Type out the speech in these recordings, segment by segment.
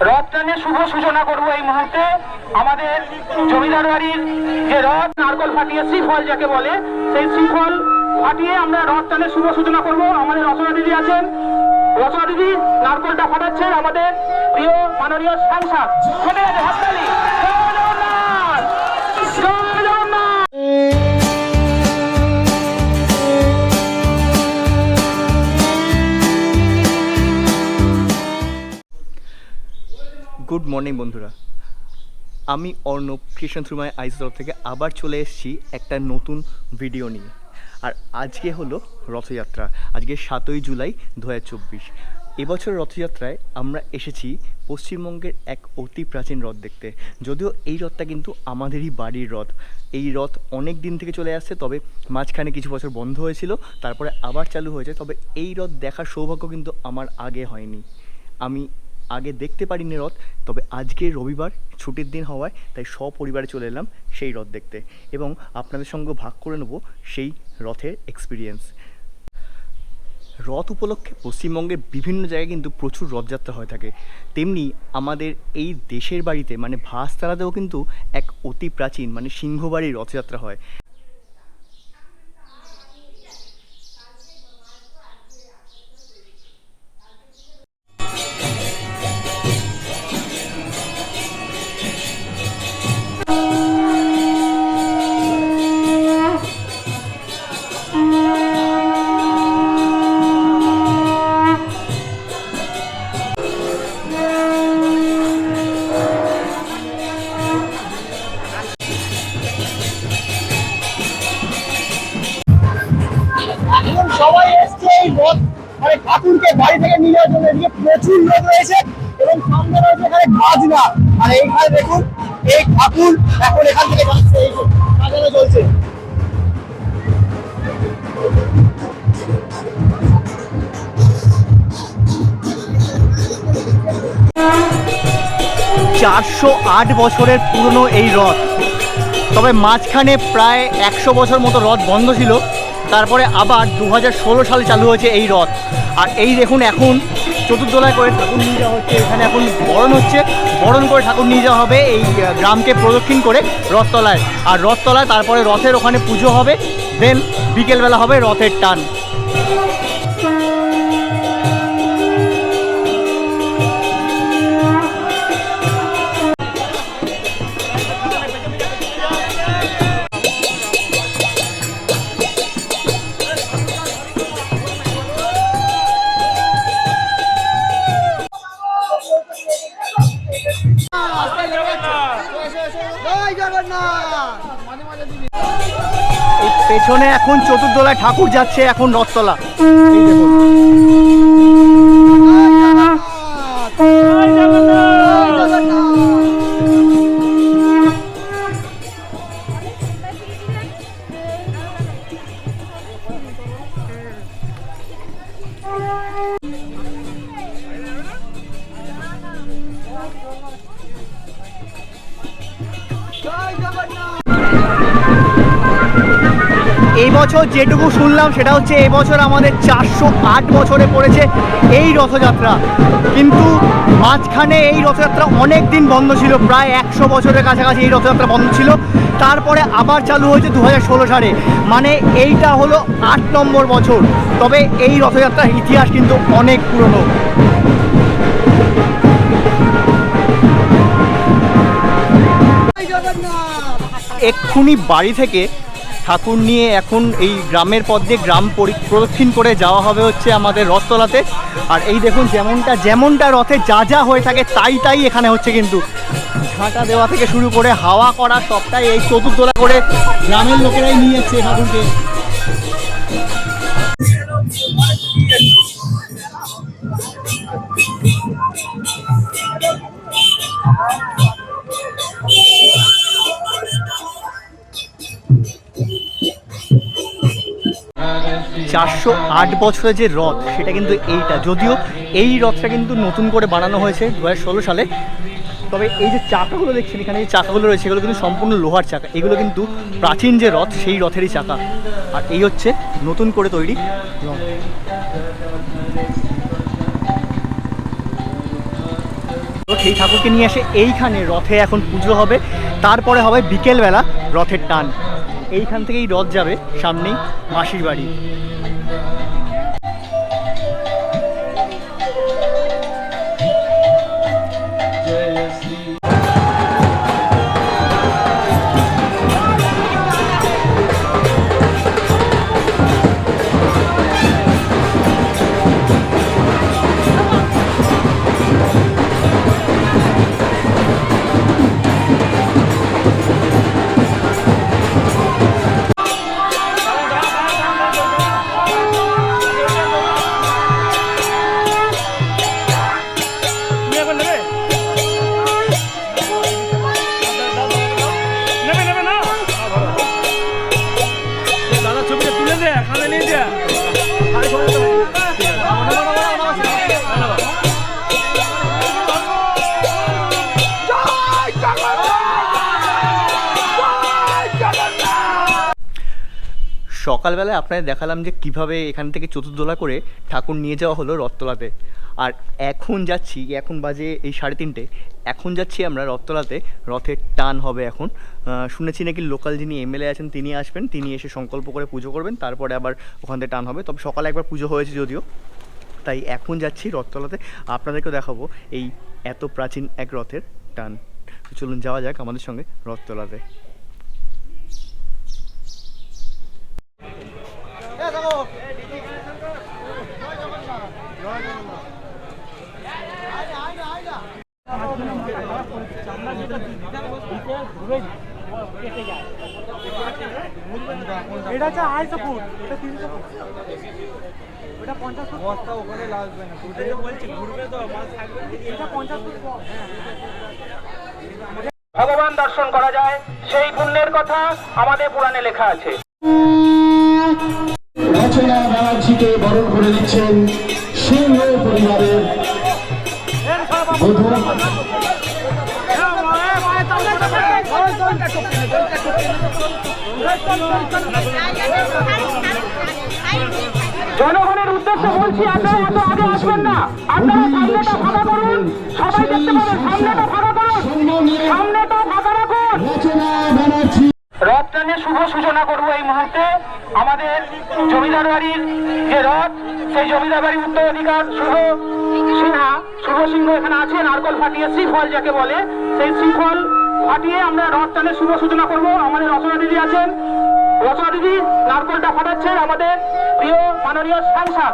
রথ টানের শুভ সূচনা করব এই মুহূর্তে। আমাদের জমিদার বাড়ির যে রথ, নারকল ফাটিয়ে শ্রীফল যাকে বলে, সেই শ্রীফল ফাটিয়ে আমরা রথ টানে শুভ সূচনা করব। আমাদের রচনা দিদি আছেন। রচনা দিদি নারকলটা ফাটাচ্ছেন আমাদের প্রিয় মাননীয় সাংসদ। হাততালি। জয় গুড মর্নিং, বন্ধুরা। আমি Arnab Krishna through my eyes তরফ থেকে আবার চলে এসেছি একটা নতুন ভিডিও নিয়ে। আর আজকে হলো রথযাত্রা। আজকে সাতই জুলাই দু হাজার চব্বিশ। এবছর রথযাত্রায় আমরা এসেছি পশ্চিমবঙ্গের এক অতি প্রাচীন রথ দেখতে। যদিও এই রথটা কিন্তু আমাদেরই বাড়ির রথ। এই রথ অনেক দিন থেকে চলে আসছে, তবে মাঝখানে কিছু বছর বন্ধ হয়েছিল, তারপরে আবার চালু হয়েছে, তবে এই রথ দেখার সৌভাগ্য কিন্তু আমার আগে হয়নি। আমি আগে দেখতে পারিনি রথ, তবে আজকে রবিবার ছুটির দিন হওয়ায় তাই সপরিবারে চলে এলাম সেই রথ দেখতে এবং আপনাদের সঙ্গে ভাগ করে নেব সেই রথের এক্সপিরিয়েন্স রথ উপলক্ষে পশ্চিমবঙ্গের বিভিন্ন জায়গায় কিন্তু প্রচুর রথযাত্রা হয়ে থাকে। তেমনি আমাদের এই দেশের বাড়িতে মানে ভাসতারাতেও কিন্তু এক অতি প্রাচীন মানে সিংহবাড়ির রথযাত্রা হয়। বাড়ি থেকে নিয়ে যাওয়ার জন্য এদিকে প্রচুর লোক রয়েছে এবং সামনে রয়েছে এখানে আর এইখানে দেখুন, এই ঠাকুর এখন এখান থেকে যাচ্ছে, এই চলছে। চারশো আট বছরের পুরনো এই রথ। তবে মাঝখানে প্রায় একশো বছর মতো রথ বন্ধ ছিল। তারপরে আবার দু সালে চালু হয়েছে এই রথ। আর এই দেখুন এখন চতুর্দোলায় করে ঠাকুর নিয়ে যাওয়া হচ্ছে, এখানে এখন বরণ হচ্ছে। বরণ করে ঠাকুর নিয়ে যাওয়া হবে এই গ্রামকে প্রদক্ষিণ করে রথতলায়। আর রথতলায় তারপরে রথের ওখানে পুজো হবে দেন বিকেলবেলা হবে রথের টান। পেছনে এখন চতুর্দোলায় ঠাকুর যাচ্ছে এখন রথতলা এই বছর যেটুকু শুনলাম সেটা হচ্ছে এই বছর আমাদের চারশো আট বছরে পড়েছে এই রথযাত্রা। কিন্তু মাঝখানে এই রথযাত্রা অনেক দিন বন্ধ ছিল, প্রায় একশো বছরের কাছাকাছি এই রথযাত্রা বন্ধ ছিল। তারপরে আবার চালু হয়েছে দু হাজার ষোলো সালে। মানে এইটা হলো আট নম্বর বছর। তবে এই রথযাত্রার ইতিহাস কিন্তু অনেক পুরনো। এক্ষুনি বাড়ি থেকে ঠাকুর নিয়ে এখন এই গ্রামের পথ দিয়ে গ্রাম পরি- প্রদক্ষিণ করে যাওয়া হবে হচ্ছে আমাদের রথতলাতে। আর এই দেখুন যেমনটা যেমনটা রথে যা যা হয়ে থাকে তাই তাই এখানে হচ্ছে কিন্তু ঝাঁটা দেওয়া থেকে শুরু করে হাওয়া করা সবটাই এই চতুর্দোলা করে গ্রামের লোকেরাই নিয়ে যাচ্ছে ঠাকুরকে। চারশো আট বছরের যে রথ, সেটা কিন্তু এইটা। যদিও এই রথটা কিন্তু নতুন করে বানানো হয়েছে দু হাজার ষোলো সালে, তবে এই যে চাকাগুলো দেখছেন এখানে যে চাকাগুলো রয়েছে, এগুলো কিন্তু সম্পূর্ণ লোহার চাকা। এগুলো কিন্তু প্রাচীন যে রথ, সেই রথেরই চাকা। আর এই হচ্ছে নতুন করে তৈরি রথ। সেই ঠাকুরকে নিয়ে এসে এইখানে রথে এখন পুজো হবে। তারপরে হবে বিকেলবেলা রথের টান। এইখান থেকেই রথ যাবে সামনেই মাসির বাড়ি। সকালবেলায় আপনাদের দেখালাম যে কীভাবে এখান থেকে চতুর্দোলা করে ঠাকুর নিয়ে যাওয়া হলো রথতলাতে। আর এখন যাচ্ছি, এখন বাজে এই সাড়ে তিনটে, এখন যাচ্ছি আমরা রথতলাতে। রথের টান হবে এখন। শুনেছি নাকি লোকাল যিনি এমএলএ আছেন, তিনি আসবেন, তিনি এসে সংকল্প করে পুজো করবেন, তারপরে আবার ওখান থেকে টান হবে। তবে সকালে একবার পুজো হয়েছে যদিও। তাই এখন যাচ্ছি রথতলাতে। আপনাদেরকেও দেখাবো এই এত প্রাচীন এক রথের টান। চলুন যাওয়া যাক আমাদের সঙ্গে রথতলাতে। এটা হচ্ছে আড়াইশো ফুট এটা তিনশো ফুট। ওটা পঞ্চাশ ফুট। বস্তা ওখানে লাগবে না। বলছি ঘুরবে তো এটা পঞ্চাশ ফুট ভগবান দর্শন করা যায় সেই পুণ্যের কথা আমাদের পুরাণে লেখা আছে। রচনা বরণ করে দিচ্ছেন সিংহ পরিবারের বধূ জনগণের উদ্দেশ্যে বলছি আপনারা এত আগে আসবেন না। আপনারা সামনেটা ফাঁকা করুন। সবাই দেখতে পাবেন সামনেটা ফাঁকা করুন। সামনেটা ফাঁকা রাখুন। শুভ সূচনা করব এই মুহূর্তে আমাদের জমিদার বাড়ির যে রথ, সেই জমিদার বাড়ির উত্তর অধিকার শুভ সিনহা, শুভ সিংহ এখানে আছে, নারকল ফাটিয়ে শ্রীফল যাকে বলে, সেই শ্রীফল ফাটিয়ে আমরা রথ টানে শুভ সূচনা করব। আমাদের রচনা দিদি আছেন। রচনা দিদি, নারকলটা ফাটাচ্ছেন আমাদের প্রিয় মাননীয় সাংসদ।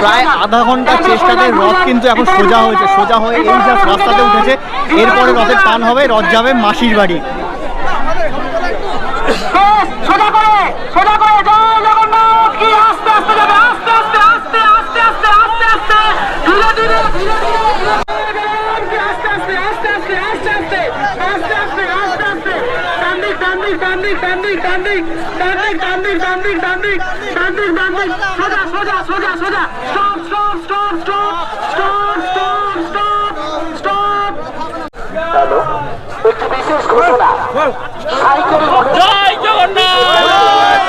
প্রায় আধা ঘণ্টার চেষ্টাতে রথ কিন্তু এখন সোজা হয়েছে সোজা হয়ে এই জাস্ট রাস্তাতে উঠেছে। এরপরে রথের টান হবে রথ যাবে মাসির বাড়ি। বেশ, সোজা করে সোজা করে জয় জগন্নাথ কি আস্তে আস্তে যাবে আস্তে আস্তে আস্তে আস্তে আস্তে আস্তে আস্তে ধীরে ধীরে ধীরে ধীরে। দিক ডান দিক ডান দিক ডান দিক ডান দিক ডান দিক ডান দিক ডান দিক ডান দিক ডান দিক সোজা সোজা সোজা সোজা। Stop stop stop stop stop stop stop stop. একটি বিশেষ ঘোষণা সাইকেল জয় জগন্নাথ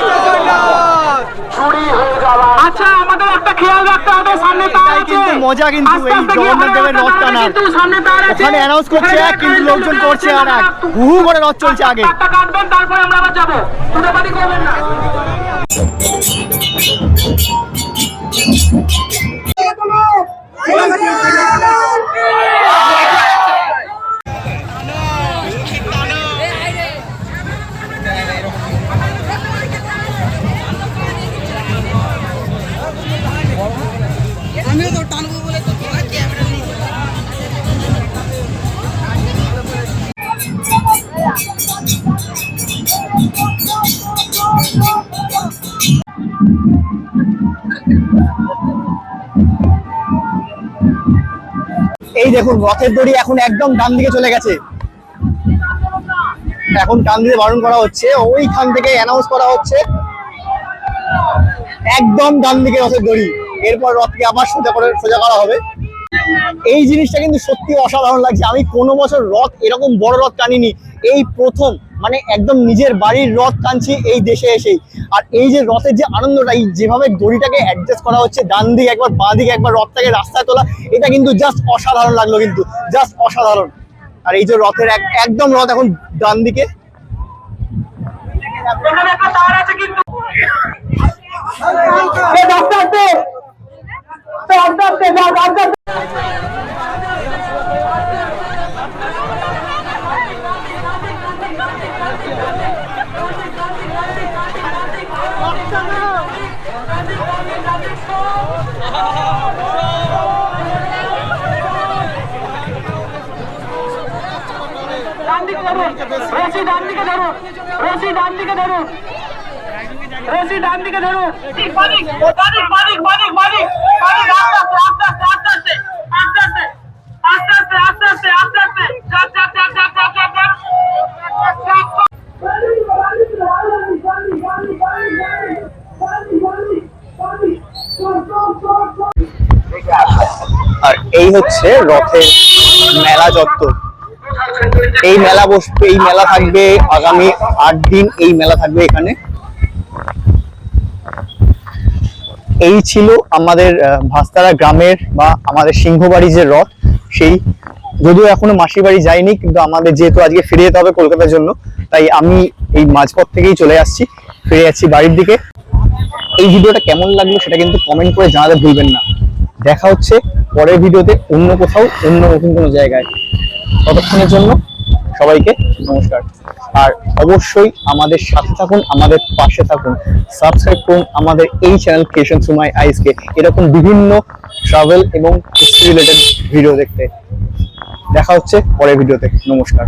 চুরি হয়ে যাওয়া আচ্ছা আমাদের একটা খেয়াল রাখতে হবে সামনে তার আছে। কিন্তু মজা কিন্তু এই জগন্নাথ দেবের রথ টানার। কিন্তু সামনে তার আছে। ওখানে অ্যানাউন্স করছে এক কিন্তু লোকজন করছে আর এক। হু হু করে রথ চলছে আগে। একটা কাটবেন তারপরে আমরা আবার যাব। দুটোপাতি করবেন না। দেখুন, রথের দড়ি এখন একদম ডান দিকে চলে গেছে। এখন ডান দিকে বারণ করা হচ্ছে, ওইখান থেকে অ্যানাউন্স করা হচ্ছে, একদম ডান দিকে রথের দড়ি। এরপর রথকে আবার সোজা করে, সোজা করা হবে। এই জিনিসটা কিন্তু সত্যি অসাধারণ লাগছে। আমি কোনো বছর রথ এরকম বড় রথ টানিনি। এই প্রথম মানে একদম নিজের বাড়ির রথ টানছি এই দেশে এসেই। আর এই যে রথের যে আনন্দটা, এই যেভাবে দড়িটাকে অ্যাডজাস্ট করা হচ্ছে, ডান দিকে একবার, বাঁ দিকে একবার রথটাকে রাস্তায় তোলা, এটা কিন্তু জাস্ট অসাধারণ লাগল কিন্তু জাস্ট অসাধারণ। আর এই যে রথের এক- একদম রথ এখন ডান দিকে। কিন্তু রশি ডান দিকে ধরুন রশি ডান দিকে ধরুন রশি ডান দিকে ধরুন মালিক মালিক মালিক মালিক মালিক মালিক আস্তে আস্তে আস্তে আস্তে আস্তে আস্তে আস্তে আস্তে আস্তে আস্তে আস্তে আস্তে চাপ চাপ চাপ চাপ চাপ চাপ আর এই হচ্ছে রথের মেলা চত্বর। এই মেলা বসবে, এই মেলা থাকবে আগামী আট দিন এই মেলা থাকবে এখানে। এই ছিল আমাদের ভাস্তারা গ্রামের বা আমাদের সিংহবাড়ি যে রথ, সেই যদিও এখনও মাসির বাড়ি যাইনি কিন্তু আমাদের যেহেতু আজকে ফিরে যেতে হবে কলকাতার জন্য, তাই আমি এই মাঝপথ থেকেই চলে আসছি, ফিরে যাচ্ছি বাড়ির দিকে। এই ভিডিওটা কেমন লাগল সেটা কিন্তু কমেন্ট করে জানাতে ভুলবেন না। দেখা হচ্ছে পরের ভিডিওতে অন্য কোথাও, অন্য নতুন কোনো জায়গায়। ততক্ষণের জন্য সবাইকে নমস্কার। আর অবশ্যই আমাদের সাথে থাকুন, আমাদের পাশে থাকুন। সাবস্ক্রাইব করুন আমাদের এই চ্যানেল কেশন সুমাই মাই আইসকে এরকম বিভিন্ন ট্রাভেল এবং হিস্ট্রি রিলেটেড ভিডিও দেখতে। দেখা হচ্ছে পরের ভিডিওতে নমস্কার।